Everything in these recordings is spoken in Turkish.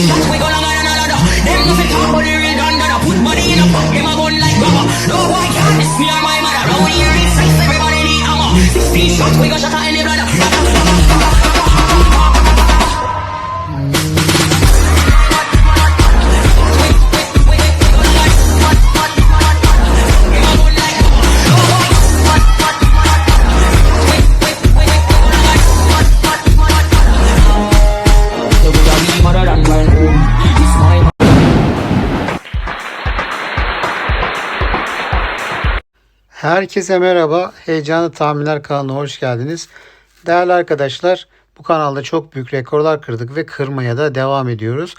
shots we gonna get another. Them no fit talk about the real gun, that put body in a them a gun like rubber. No boy can't or my mother. Round here it's everybody need hammer. 16 shots we gon' shot Herkese merhaba. Heyecanlı Tahminler kanalına hoş geldiniz. Değerli arkadaşlar, bu kanalda çok büyük rekorlar kırdık ve kırmaya da devam ediyoruz.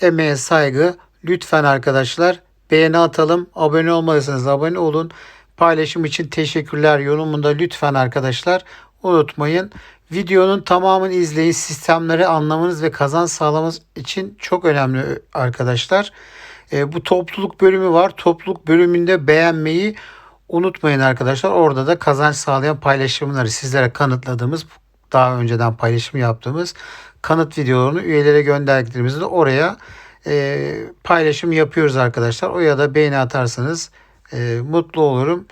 Emeğe saygı. Lütfen arkadaşlar beğeni atalım. Abone olmadıysanız abone olun. Paylaşım için teşekkürler. Yorumunda lütfen arkadaşlar unutmayın. Videonun tamamını izleyin. Sistemleri anlamanız ve kazanç sağlamanız için çok önemli arkadaşlar. E, bu topluluk bölümü var. Topluluk bölümünde beğenmeyi unutmayın arkadaşlar. Orada da kazanç sağlayan paylaşımları sizlere kanıtladığımız daha önceden paylaşım yaptığımız kanıt videolarını üyelere gönderdiklerimizde oraya e, paylaşım yapıyoruz arkadaşlar. O ya da beğeni atarsanız e, mutlu olurum.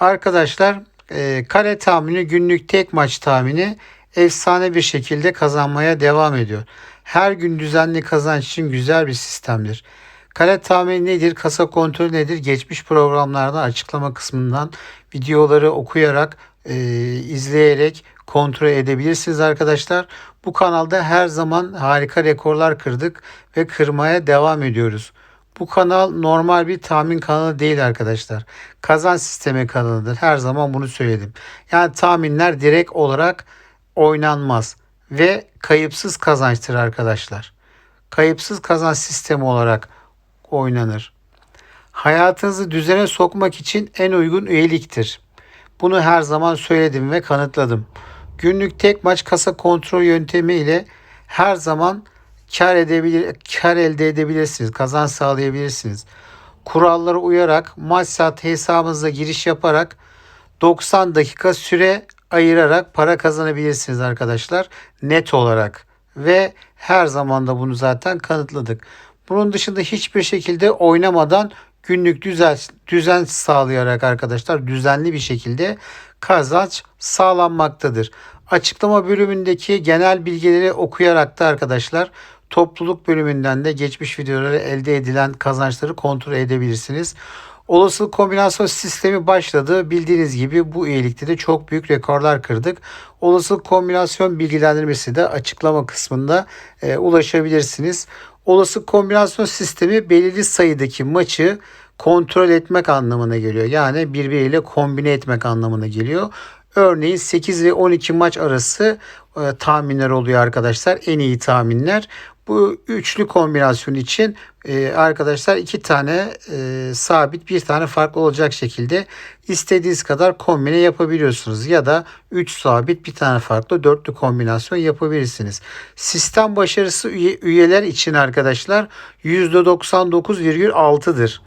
Arkadaşlar e, kare tahmini günlük tek maç tahmini efsane bir şekilde kazanmaya devam ediyor. Her gün düzenli kazanç için güzel bir sistemdir. Kare tahmini nedir? Kasa kontrolü nedir? Geçmiş programlarda açıklama kısmından videoları okuyarak, e, izleyerek kontrol edebilirsiniz arkadaşlar. Bu kanalda her zaman harika rekorlar kırdık ve kırmaya devam ediyoruz. Bu kanal normal bir tahmin kanalı değil arkadaşlar. Kazanç sistemi kanalıdır. Her zaman bunu söyledim. Yani tahminler direkt olarak oynanmaz ve kayıpsız kazançtır arkadaşlar. Kayıpsız kazanç sistemi olarak oynanır. Hayatınızı düzene sokmak için en uygun üyeliktir. Bunu her zaman söyledim ve kanıtladım. Günlük tek maç kasa kontrol yöntemi ile her zaman kar edebilir, kar elde edebilirsiniz, kazanç sağlayabilirsiniz. Kurallara uyarak maç saat hesabınıza giriş yaparak 90 dakika süre ayırarak para kazanabilirsiniz arkadaşlar net olarak ve her zaman da bunu zaten kanıtladık. Bunun dışında hiçbir şekilde oynamadan günlük düzen, düzen sağlayarak arkadaşlar düzenli bir şekilde kazanç sağlanmaktadır. Açıklama bölümündeki genel bilgileri okuyarak da arkadaşlar topluluk bölümünden de geçmiş videoları elde edilen kazançları kontrol edebilirsiniz. Olasılık kombinasyon sistemi başladı. Bildiğiniz gibi bu üyelikte de çok büyük rekorlar kırdık. Olasılık kombinasyon bilgilendirmesi de açıklama kısmında e, ulaşabilirsiniz. Olasılık kombinasyon sistemi belirli sayıdaki maçı kontrol etmek anlamına geliyor. Yani birbiriyle kombine etmek anlamına geliyor. Örneğin 8 ve 12 maç arası e, tahminler oluyor arkadaşlar. En iyi tahminler. Bu üçlü kombinasyon için e, arkadaşlar iki tane e, sabit bir tane farklı olacak şekilde istediğiniz kadar kombine yapabiliyorsunuz. Ya da 3 sabit bir tane farklı dörtlü kombinasyon yapabilirsiniz. Sistem başarısı üye, üyeler için arkadaşlar %99,6'dır.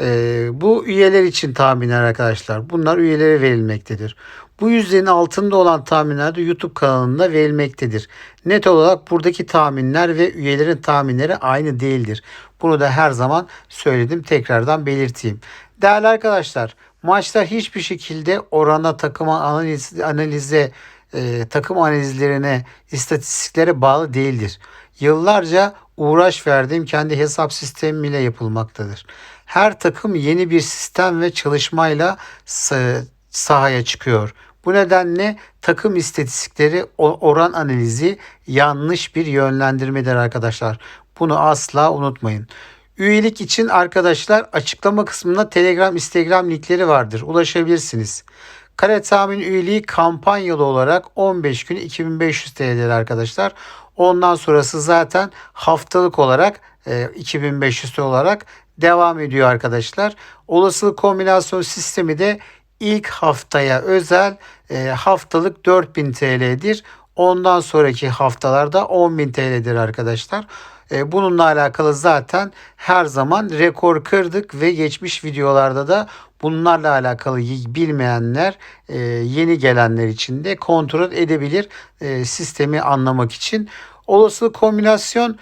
Ee, bu üyeler için tahminler arkadaşlar. Bunlar üyelere verilmektedir. Bu yüzdenin altında olan tahminler de YouTube kanalında verilmektedir. Net olarak buradaki tahminler ve üyelerin tahminleri aynı değildir. Bunu da her zaman söyledim. Tekrardan belirteyim. Değerli arkadaşlar, maçlar hiçbir şekilde orana, takıma, analiz, analize, e, takım analizlerine, istatistiklere bağlı değildir. Yıllarca uğraş verdiğim kendi hesap sistemiyle yapılmaktadır. Her takım yeni bir sistem ve çalışmayla sa- sahaya çıkıyor. Bu nedenle takım istatistikleri oran analizi yanlış bir yönlendirmedir arkadaşlar. Bunu asla unutmayın. Üyelik için arkadaşlar açıklama kısmında Telegram, Instagram linkleri vardır. Ulaşabilirsiniz. Kare tahmin üyeliği kampanyalı olarak 15 gün 2500 TL'dir arkadaşlar. Ondan sonrası zaten haftalık olarak e, 2500 TL olarak devam ediyor arkadaşlar. Olasılık kombinasyon sistemi de ilk haftaya özel e, haftalık 4000 TL'dir. Ondan sonraki haftalarda 10.000 TL'dir arkadaşlar. E, bununla alakalı zaten her zaman rekor kırdık ve geçmiş videolarda da bunlarla alakalı bilmeyenler e, yeni gelenler için de kontrol edebilir e, sistemi anlamak için. Olasılık kombinasyon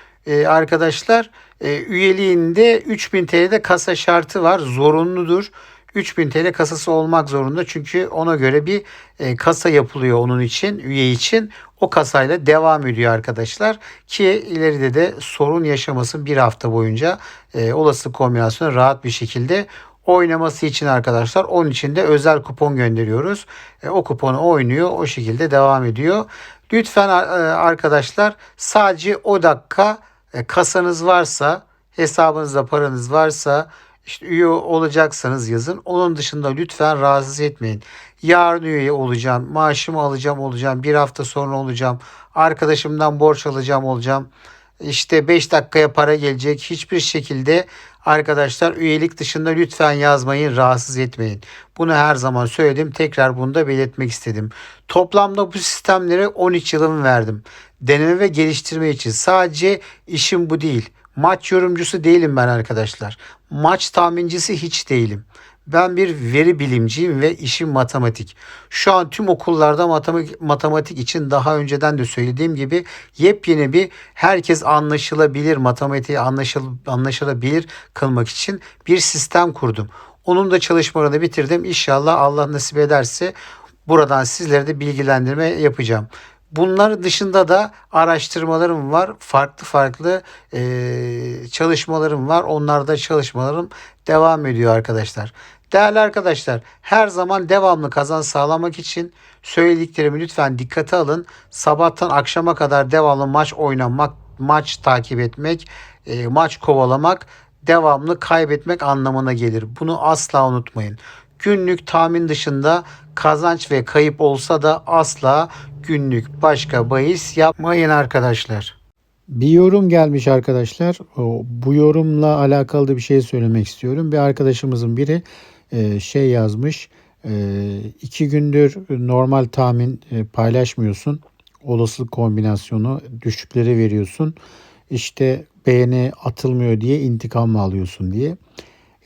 arkadaşlar üyeliğinde 3000 TL'de kasa şartı var. Zorunludur. 3000 TL kasası olmak zorunda. Çünkü ona göre bir e, kasa yapılıyor onun için, üye için. O kasayla devam ediyor arkadaşlar. Ki ileride de sorun yaşamasın bir hafta boyunca e, olası kombinasyonu rahat bir şekilde oynaması için arkadaşlar. Onun için de özel kupon gönderiyoruz. E, o kuponu oynuyor. O şekilde devam ediyor. Lütfen e, arkadaşlar sadece o dakika e, kasanız varsa hesabınızda paranız varsa işte üye olacaksanız yazın. Onun dışında lütfen rahatsız etmeyin. Yarın üye olacağım, maaşımı alacağım olacağım, bir hafta sonra olacağım, arkadaşımdan borç alacağım olacağım. İşte 5 dakikaya para gelecek. Hiçbir şekilde arkadaşlar üyelik dışında lütfen yazmayın, rahatsız etmeyin. Bunu her zaman söyledim. Tekrar bunu da belirtmek istedim. Toplamda bu sistemlere 13 yılımı verdim. Deneme ve geliştirme için. Sadece işim bu değil. Maç yorumcusu değilim ben arkadaşlar. Maç tahmincisi hiç değilim. Ben bir veri bilimciyim ve işim matematik. Şu an tüm okullarda matematik, matematik için daha önceden de söylediğim gibi yepyeni bir herkes anlaşılabilir, matematiği anlaşıl, anlaşılabilir kılmak için bir sistem kurdum. Onun da çalışmalarını bitirdim. İnşallah Allah nasip ederse buradan sizlere de bilgilendirme yapacağım. Bunlar dışında da araştırmalarım var. Farklı farklı e, çalışmalarım var. Onlarda çalışmalarım devam ediyor arkadaşlar. Değerli arkadaşlar her zaman devamlı kazanç sağlamak için söylediklerimi lütfen dikkate alın. Sabahtan akşama kadar devamlı maç oynamak, maç takip etmek, e, maç kovalamak devamlı kaybetmek anlamına gelir. Bunu asla unutmayın. Günlük tahmin dışında kazanç ve kayıp olsa da asla günlük başka bahis yapmayın arkadaşlar. Bir yorum gelmiş arkadaşlar. Bu yorumla alakalı da bir şey söylemek istiyorum. Bir arkadaşımızın biri e, şey yazmış. E, iki gündür normal tahmin e, paylaşmıyorsun. Olasılık kombinasyonu düşükleri veriyorsun. İşte beğeni atılmıyor diye intikam mı alıyorsun diye.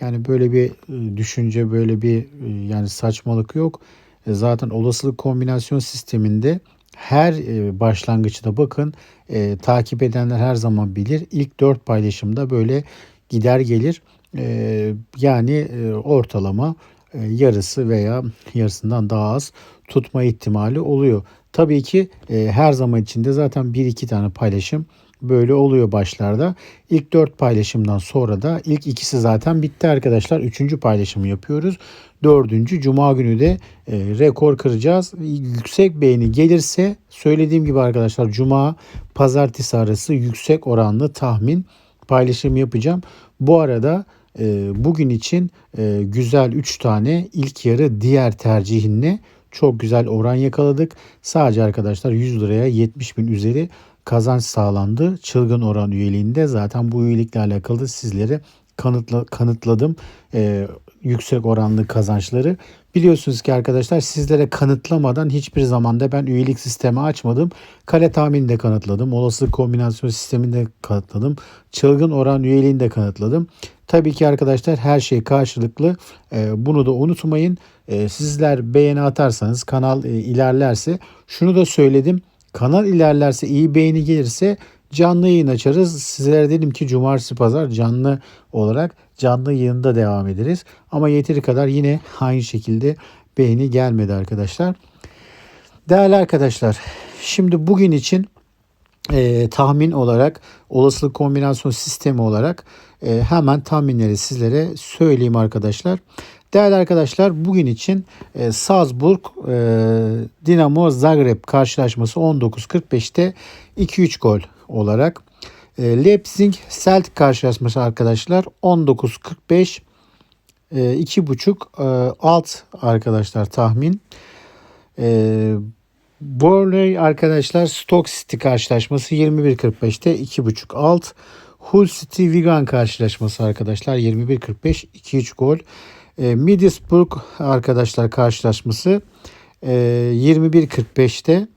Yani böyle bir düşünce, böyle bir yani saçmalık yok. E, Zaten olasılık kombinasyon sisteminde her e, başlangıçta bakın e, takip edenler her zaman bilir. İlk dört paylaşımda böyle gider gelir. E, yani e, ortalama e, yarısı veya yarısından daha az tutma ihtimali oluyor. Tabii ki e, her zaman içinde zaten bir iki tane paylaşım böyle oluyor başlarda. İlk dört paylaşımdan sonra da ilk ikisi zaten bitti arkadaşlar. Üçüncü paylaşımı yapıyoruz. Dördüncü cuma günü de e, rekor kıracağız. Yüksek beğeni gelirse söylediğim gibi arkadaşlar cuma pazartesi arası yüksek oranlı tahmin paylaşım yapacağım. Bu arada e, bugün için e, güzel 3 tane ilk yarı diğer tercihinle çok güzel oran yakaladık. Sadece arkadaşlar 100 liraya 70 bin üzeri kazanç sağlandı. Çılgın oran üyeliğinde zaten bu üyelikle alakalı sizlere kanıtla, kanıtladım e, yüksek oranlı kazançları. Biliyorsunuz ki arkadaşlar sizlere kanıtlamadan hiçbir zamanda ben üyelik sistemi açmadım. Kale tahmini de kanıtladım. Olasılık kombinasyon sistemini de kanıtladım. Çılgın oran üyeliğini de kanıtladım. Tabii ki arkadaşlar her şey karşılıklı. E, bunu da unutmayın. E, sizler beğeni atarsanız kanal e, ilerlerse şunu da söyledim. Kanal ilerlerse iyi beğeni gelirse canlı yayın açarız. Sizlere dedim ki cumartesi pazar canlı olarak canlı yayında devam ederiz. Ama yeteri kadar yine aynı şekilde beğeni gelmedi arkadaşlar. Değerli arkadaşlar şimdi bugün için e, tahmin olarak olasılık kombinasyon sistemi olarak e, hemen tahminleri sizlere söyleyeyim arkadaşlar. Değerli arkadaşlar bugün için e, Salzburg e, Dinamo Zagreb karşılaşması 19.45'te 2-3 gol olarak. E, Leipzig Celtic karşılaşması arkadaşlar 19.45 e, 2.5 e, alt arkadaşlar tahmin. E, Burnley arkadaşlar Stoke City karşılaşması 21.45'te 2.5 alt. Hull City Wigan karşılaşması arkadaşlar 21.45 2-3 gol. E, Middlesbrough arkadaşlar karşılaşması e, 21.45'te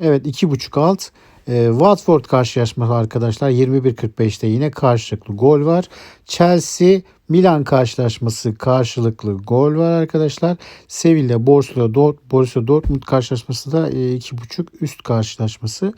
evet 2.5 alt. E, Watford karşılaşması arkadaşlar 21.45'te yine karşılıklı gol var. Chelsea Milan karşılaşması karşılıklı gol var arkadaşlar. Sevilla Borussia, Dort, Borussia Dortmund karşılaşması da e, 2.5 üst karşılaşması.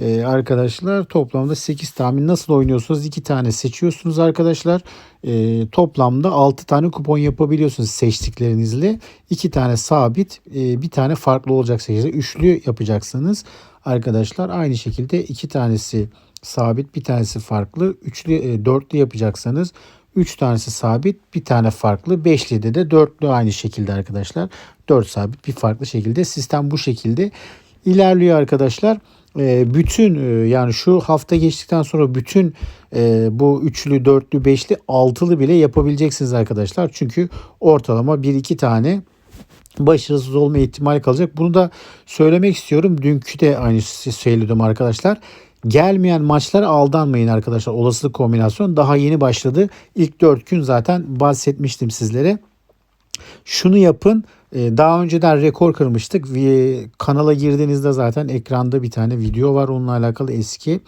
Ee, arkadaşlar toplamda 8 tahmin nasıl oynuyorsunuz? 2 tane seçiyorsunuz arkadaşlar. Ee, toplamda 6 tane kupon yapabiliyorsunuz seçtiklerinizle. 2 tane sabit e, bir tane farklı olacak şekilde üçlü yapacaksınız. Arkadaşlar aynı şekilde 2 tanesi sabit bir tanesi farklı. Üçlü e, dörtlü yapacaksanız 3 tanesi sabit, bir tane farklı. 5'li de dörtlü aynı şekilde arkadaşlar. 4 sabit, bir farklı şekilde. Sistem bu şekilde ilerliyor arkadaşlar. Ee, bütün e, yani şu hafta geçtikten sonra bütün e, bu üçlü, dörtlü, beşli, altılı bile yapabileceksiniz arkadaşlar. Çünkü ortalama 1-2 tane başarısız olma ihtimali kalacak. Bunu da söylemek istiyorum. Dünkü de aynı şey söyledim arkadaşlar. Gelmeyen maçlara aldanmayın arkadaşlar. Olasılık kombinasyon daha yeni başladı. İlk 4 gün zaten bahsetmiştim sizlere. Şunu yapın. Ee, Daha önceden rekor kırmıştık. Ve Kanala girdiğinizde zaten ekranda bir tane video var. Onunla alakalı eski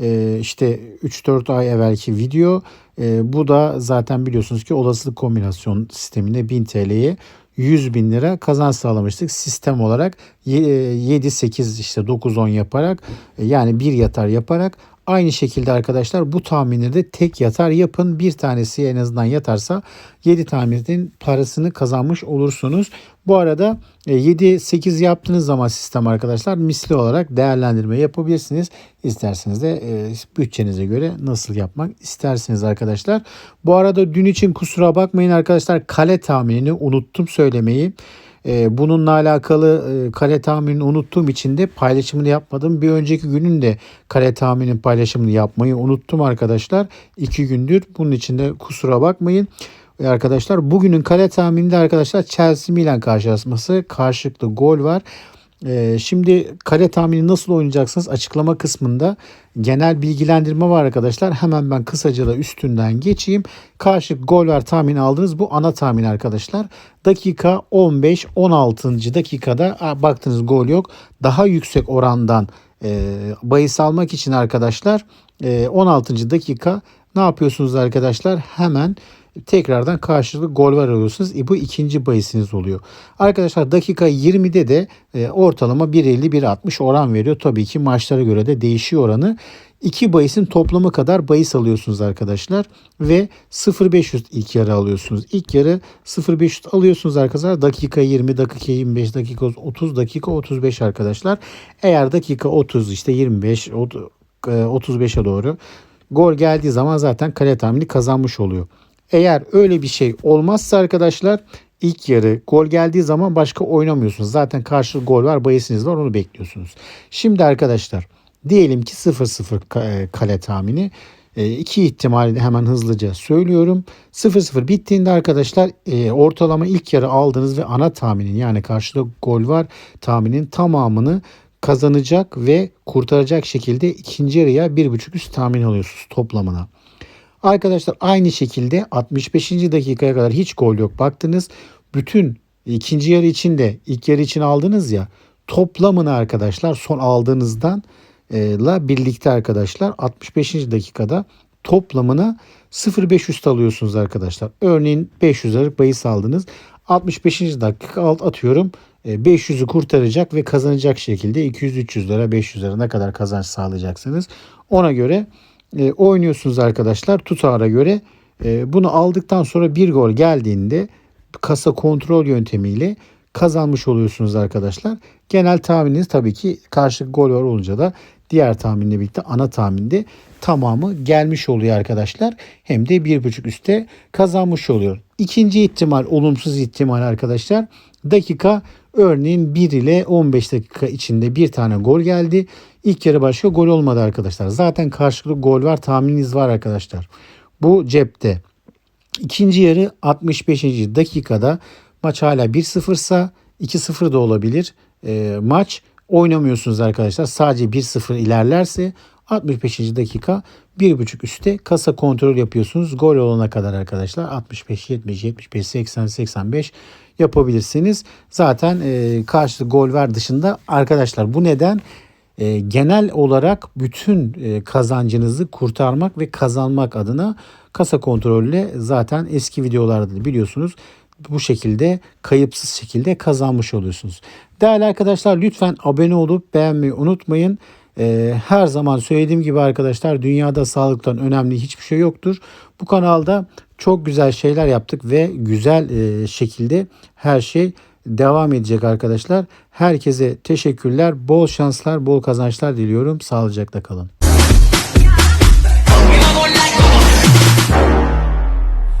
e, işte 3-4 ay evvelki video. E, Bu da zaten biliyorsunuz ki olasılık kombinasyon sisteminde 1000 TL'ye 100 bin lira kazanç sağlamıştık. Sistem olarak 7-8 işte 9-10 yaparak e, yani bir yatar yaparak Aynı şekilde arkadaşlar bu tahminleri de tek yatar yapın. Bir tanesi en azından yatarsa 7 tahminin parasını kazanmış olursunuz. Bu arada 7-8 yaptığınız zaman sistem arkadaşlar misli olarak değerlendirme yapabilirsiniz. İsterseniz de e, bütçenize göre nasıl yapmak isterseniz arkadaşlar. Bu arada dün için kusura bakmayın arkadaşlar kale tahminini unuttum söylemeyi. E, bununla alakalı e, kare tahminini unuttuğum için de paylaşımını yapmadım. Bir önceki günün de kare tahminin paylaşımını yapmayı unuttum arkadaşlar. İki gündür. Bunun için de kusura bakmayın. E, arkadaşlar bugünün kare tahmininde arkadaşlar Chelsea Milan karşılaşması karşılıklı gol var. Ee, şimdi kare tahmini nasıl oynayacaksınız açıklama kısmında genel bilgilendirme var arkadaşlar. Hemen ben kısaca da üstünden geçeyim. Karşılık gol var tahmin aldınız. Bu ana tahmin arkadaşlar. Dakika 15-16. dakikada aa, baktınız gol yok. Daha yüksek orandan e, bahis almak için arkadaşlar e, 16. dakika ne yapıyorsunuz arkadaşlar? Hemen tekrardan karşılıklı gol var alıyorsunuz. E, bu ikinci bahisiniz oluyor. Arkadaşlar dakika 20'de de e, ortalama 1.50-1.60 oran veriyor. Tabii ki maçlara göre de değişiyor oranı. İki bahisin toplamı kadar bahis alıyorsunuz arkadaşlar. Ve 0.500 ilk yarı alıyorsunuz. İlk yarı 0.500 alıyorsunuz arkadaşlar. Dakika 20, dakika 25, dakika 30, dakika 35 arkadaşlar. Eğer dakika 30 işte 25, 35'e doğru gol geldiği zaman zaten kale tahmini kazanmış oluyor. Eğer öyle bir şey olmazsa arkadaşlar ilk yarı gol geldiği zaman başka oynamıyorsunuz. Zaten karşı gol var, bayısınız var onu bekliyorsunuz. Şimdi arkadaşlar diyelim ki 0-0 kale tahmini. E, iki ihtimali hemen hızlıca söylüyorum. 0-0 bittiğinde arkadaşlar e, ortalama ilk yarı aldınız ve ana tahminin yani karşıda gol var tahminin tamamını kazanacak ve kurtaracak şekilde ikinci yarıya 1.5 üst tahmin alıyorsunuz toplamına. Arkadaşlar aynı şekilde 65. dakikaya kadar hiç gol yok. Baktınız bütün ikinci yarı için de ilk yarı için aldınız ya toplamını arkadaşlar son aldığınızdan e, la birlikte arkadaşlar 65. dakikada toplamına 0.5 üst alıyorsunuz arkadaşlar. Örneğin 500 liralık bahis aldınız. 65. dakika alt atıyorum 500'ü kurtaracak ve kazanacak şekilde 200-300 lira 500 lira ne kadar kazanç sağlayacaksınız. Ona göre e, oynuyorsunuz arkadaşlar tutara göre. E, bunu aldıktan sonra bir gol geldiğinde kasa kontrol yöntemiyle kazanmış oluyorsunuz arkadaşlar. Genel tahmininiz tabii ki karşı gol var olunca da diğer tahminle birlikte ana tahminde tamamı gelmiş oluyor arkadaşlar. Hem de bir buçuk üste kazanmış oluyor. İkinci ihtimal olumsuz ihtimal arkadaşlar. Dakika örneğin 1 ile 15 dakika içinde bir tane gol geldi. İlk yarı başka gol olmadı arkadaşlar. Zaten karşılıklı gol var tahmininiz var arkadaşlar. Bu cepte. İkinci yarı 65. dakikada maç hala 1-0 ise 2-0 da olabilir. E, maç oynamıyorsunuz arkadaşlar. Sadece 1-0 ilerlerse 65. dakika 1.5 üstte kasa kontrol yapıyorsunuz. Gol olana kadar arkadaşlar 65, 70, 75, 80, 85 yapabilirsiniz. Zaten e, karşılıklı gol ver dışında arkadaşlar bu neden e, genel olarak bütün e, kazancınızı kurtarmak ve kazanmak adına kasa kontrolüyle zaten eski videolarda da biliyorsunuz bu şekilde kayıpsız şekilde kazanmış oluyorsunuz. Değerli arkadaşlar lütfen abone olup beğenmeyi unutmayın. Ee, her zaman söylediğim gibi arkadaşlar dünyada sağlıktan önemli hiçbir şey yoktur. Bu kanalda çok güzel şeyler yaptık ve güzel e, şekilde her şey devam edecek arkadaşlar. Herkese teşekkürler. Bol şanslar, bol kazançlar diliyorum. Sağlıcakla kalın.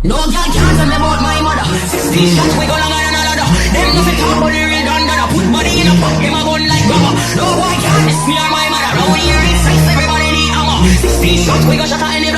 No girl can't tell me about my mother. Sixteen shots we go longer than a ladder. Them no fit talk about the real gun that put body in a pump. Him a gun like rubber. No boy can't miss me or my mother. Round here it's everybody need hammer. Sixteen shots we go the bladder.